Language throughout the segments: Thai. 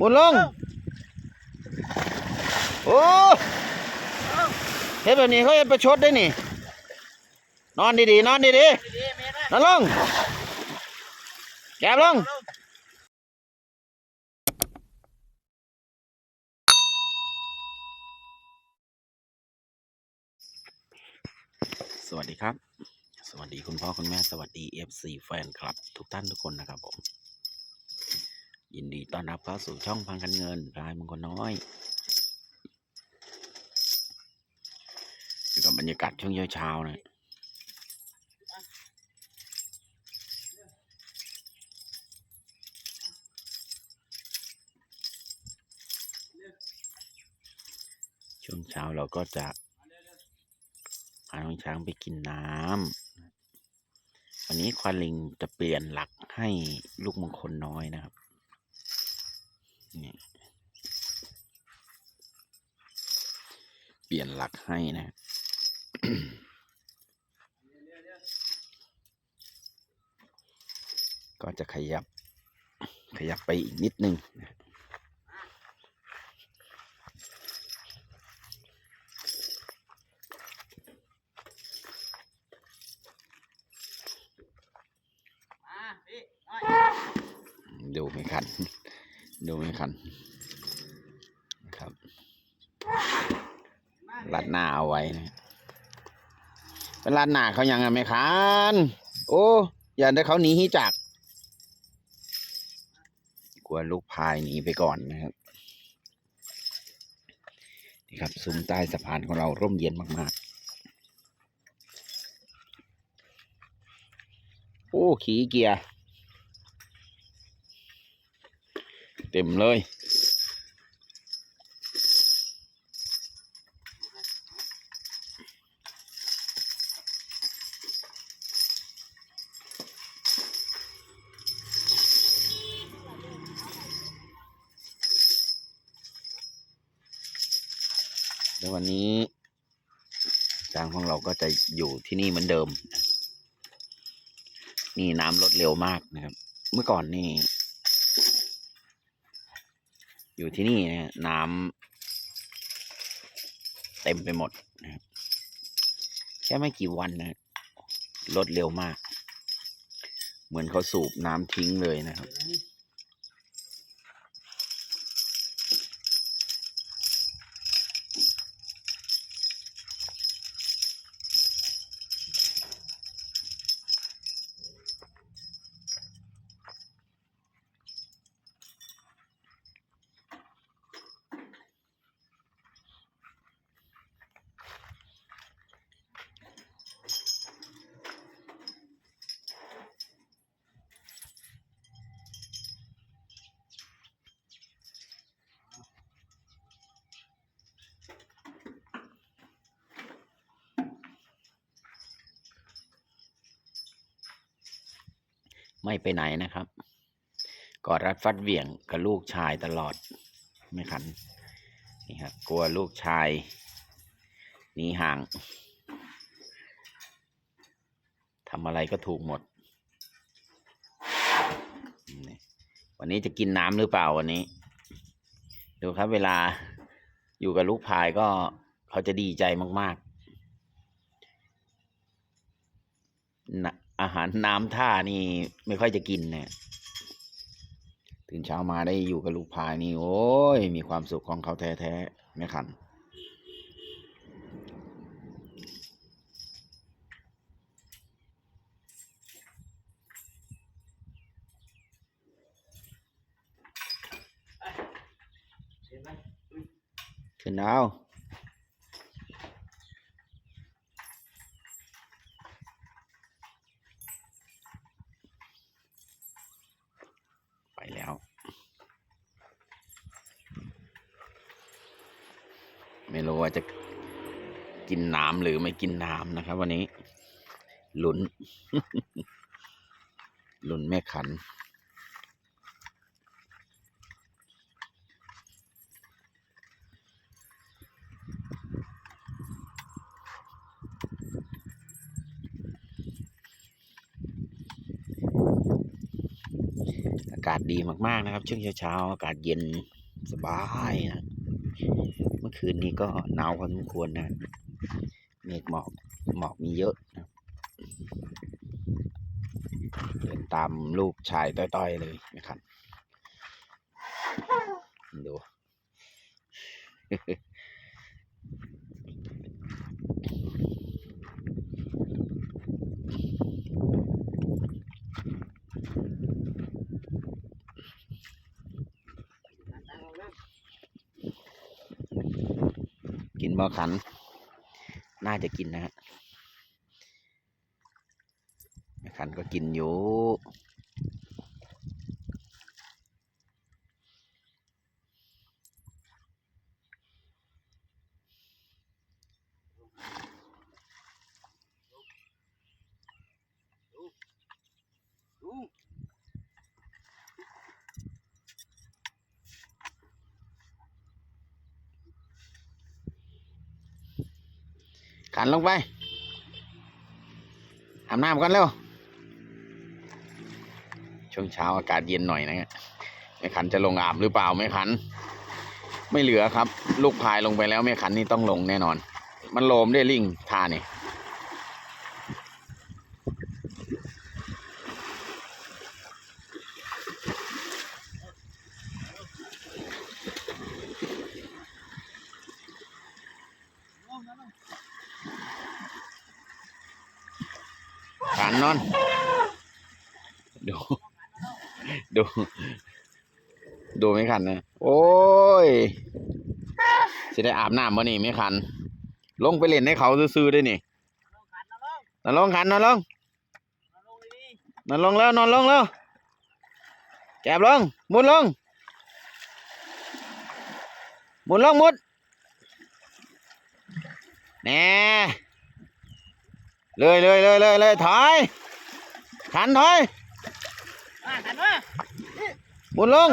หมุนลง โอ้เฮ็ดแบบนี้เขาเฮ็ดประชดได้นี่ นอนดีๆ นอนดีๆนอนลง แกบลงสวัสดีครับ สวัสดีคุณพ่อ คุณแม่ สวัสดี FC แฟนคลับ ทุกท่านทุกคนนะครับผม ยินดีต้อนรับเข้าสู่ช่องพังกันเงินรายมงคลน้อยอยู่กับบรรยากาศช่วงเช้าๆนะช่วงเช้าเราก็จะพาน้องช้างไปกินน้ำวันนี้ควาลิงจะเปลี่ยนหลักให้ลูกมงคลน้อยนะครับ ลี่ยนหลักให้นะก็จะขยับ ขยับไปอีกนิดนึงนะดูไม่คัน ดูไม่คันนะครับ รัดหน้าเอาไว้นะเป็นรัดหน้าเขายังไงไหมคันโอ้อย่าได้เขาหนีจาก กลัวลูกพายหนีไปก่อนนะครับนี่ครับซุ้มใต้สะพานของเราร่มเย็นมากๆ โอ้ขี่เกียร์ เต็มเลย แล้ววันนี้ช้างของเราก็จะอยู่ที่นี่เหมือนเดิม นี่น้ำลดเร็วมากนะครับ เมื่อก่อนนี่ อยู่ที่นี่นะน้ำเต็มไปหมดนะครับแค่ไม่กี่วันนะลดเร็วมาก เหมือนเขาสูบน้ำทิ้งเลยนะครับ ไม่ไปไหนนะครับกอดรัดฟัดเหวี่ยงกับลูกชายตลอดไม่ขันนี่ครับกลัวลูกชายหนีห่างทำอะไรก็ถูกหมด วันนี้จะกินน้ำหรือเปล่าวันนี้ ดูครับเวลาอยู่กับลูกพายก็เขาจะดีใจมากๆนะ อาหารน้ำท่านี่ไม่ค่อยจะกินเนี่ยตื่นเช้ามาได้อยู่กับลูกพายนี่ โอ้ย มีความสุขของเขาแท้ๆไม่ขัน ขึ้นเอา แล้ว ไม่รู้ว่าจะกินน้ำหรือไม่กินน้ำนะครับ วันนี้ หลุน หลุนแม่ขัน อากาศดีมากๆนะครับ ช่วงเช้าๆอากาศเย็นสบายนะเมื่อคืนนี้ก็หนาวพอสมควรนะเมฆหมอกหมอกมีเยอะนะเดินตามลูกชายต้อยๆเลยนะครับดู กินบ่ขัน น่าจะกินนะฮะขันก็กินอยู่ ขันลงไปอาบน้ำกันเร็ว ช่วงเช้าอากาศเย็นหน่อยนะฮะแม่ขันจะลงอาบหรือเปล่าแม่ขัน ไม่เหลือครับ ลูกพายลงไปแล้วแม่ขันนี่ต้องลงแน่นอน มันโลมได้ลิงทานี่ ขันนอน ดู ดู ดูไม่ขันนะโอ้ยสิได้อาบน้ำมานี่ไม่ขัน ลงไปเล่นให้เขาซื้อๆได้นี่นอนลงขันนอนลงนอนลงแล้วนอนลงแล้วแกบลงมุนลงมุนลงมุนแน่ เลยเลยเลยเลยเลยถอยขันถอยมาหันมาหมุนลง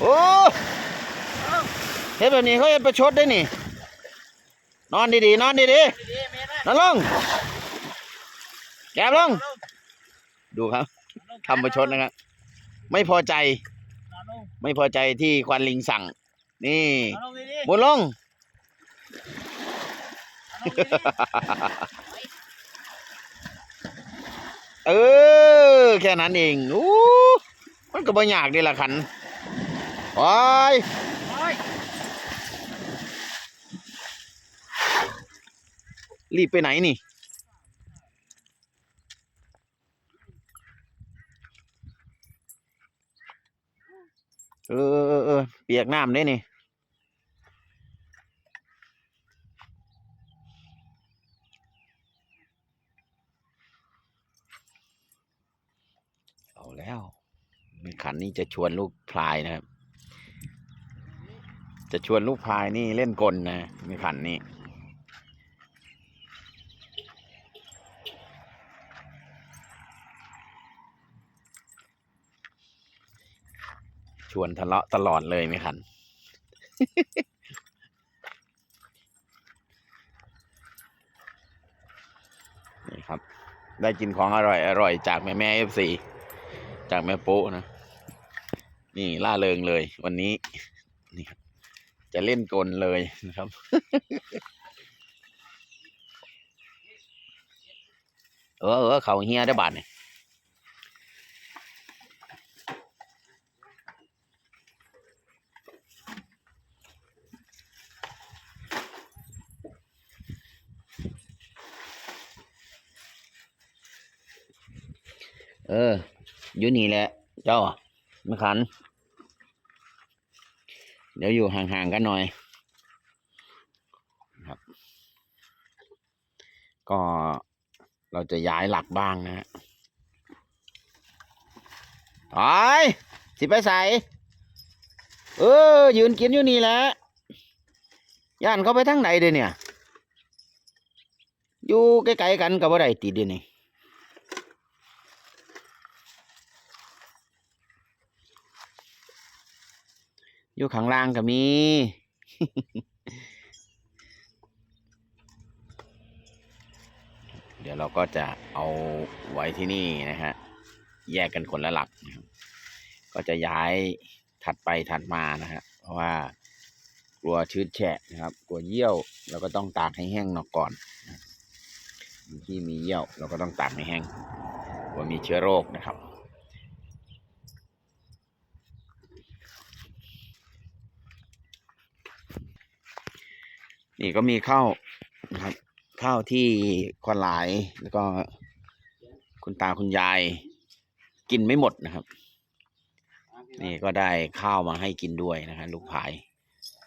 โอ้เฮ็ดแบบนี้เขาเฮ็ดประชดได้นี่ นอนดีๆนอนดีดีๆเมย์ๆนอนลงแกบลง ดูครับทำประชดนะครับ ไม่พอใจนอนลงไม่พอใจที่ควันลิงสั่ง นี่นอนลงดีๆ หมุนลง นอนลงดี เออ แค่นั้นเองอู้มันก็บ่ยากดีละขันโอ้ยๆโอ้ยรีบไปไหนนี่ เออเออเออเออเปียกน้ำได้นี่ เอาแล้วมี ขันนี้จะชวนลูกพลายนะครับ จะชวนลูกพลายนี่เล่นกลนะมีขันนี้ชวนทะเลาะตลอดเลยไหมคัน นี่ครับ ได้กินของอร่อยอร่อยจากแม่แม่เอฟซีจากแม่ปุ๊นะ นี่ล่าเริงเลย วันนี้นี่ครับจะเล่นกลเลยนะครับ เออเออเขาเฮียได้บาทเนี่ยเออ อยู่นี่แหละ เจ้า ม่ขัน เดี๋ยวอยู่ห่างๆกันหน่อยครับ ก็เราจะย้ายหลักบ้างนะฮะถอยสิไปใส่เออ ยืนกินอยู่นี่แหละย่านเขาไปทางไหนเดี๋ยวเนี่ย อยู่ใกล้ๆกันกับว่าไรติดเดี๋ยวนี้ อยู่ข้างล่างก็มีเดี๋ยวเราก็จะเอาไว้ที่นี่นะฮะ แยกกันคนละหลักนะครับ ก็จะย้ายถัดไปถัดมานะฮะ เพราะว่ากลัวชื้นแฉะนะครับ กลัวเยี่ยวเราก็ต้องตากให้แห้งหนอกก่อน ที่มีเยี่ยวเราก็ต้องตากให้แห้งกลัวมีเชื้อโรคนะครับ นี่ก็มีข้าวนะครับข้าวที่ควานหลายแล้วก็คุณตาคุณยาย กินไม่หมดนะครับ นี่ก็ได้ข้าวมาให้กินด้วยนะครับลูกผาย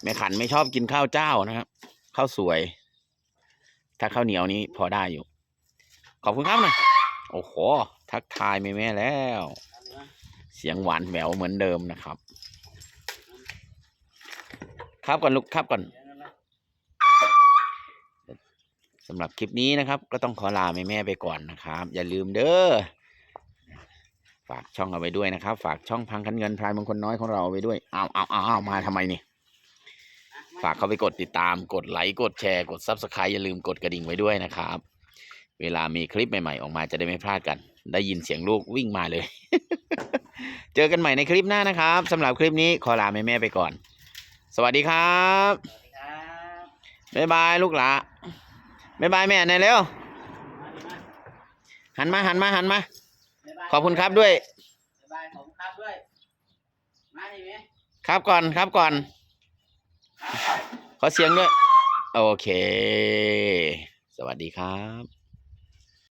แม่ขันไม่ชอบกินข้าวเจ้านะครับข้าวสวย ถ้าข้าวเหนียวนี้พอได้อยู่ ขอบคุณครับหนะโอ้โห ทักทายแม่แม่แล้ว เสียงหวานแหววเหมือนเดิมนะครับ ครับก่อนลูกครับก่อนำหรับคลิปนี้นะครับ ก็ต้องขอลาแม่แม่ๆไปก่อนนะครับ อย่าลืมเด้อฝากช่องเอาไว้ด้วยนะครับ ฝากช่องพังคันเงินพลายมงคลน้อยของเราเอาไว้ด้วยเอาเอาเอาเอามาทำไมนี่ฝากเข้าไปกดติดตามกดไลค์กดแชร์กดซับสไครต์อย่าลืมกดกระดิ่งไว้ด้วยนะครับ เวลามีคลิปใหม่ ๆ ออกมาจะได้ไม่พลาดกัน ได้ยินเสียงลูกวิ่งมาเลย เจอกันใหม่ในคลิปหน้านะครับสำหรับคลิปนี้ขอลาแม่แม่ๆไปก่อน สวัสดีครับครับบ๊ายบายลูกหลา บ๊ายบายแม่หน่อยเร็ว หันมาหันมาหันมา ขอบคุณครับด้วย บ๊ายบายขอบคุณครับด้วย มาดิแม่ครับก่อนครับก่อน ขอเสียงด้วย โอเค สวัสดีครับ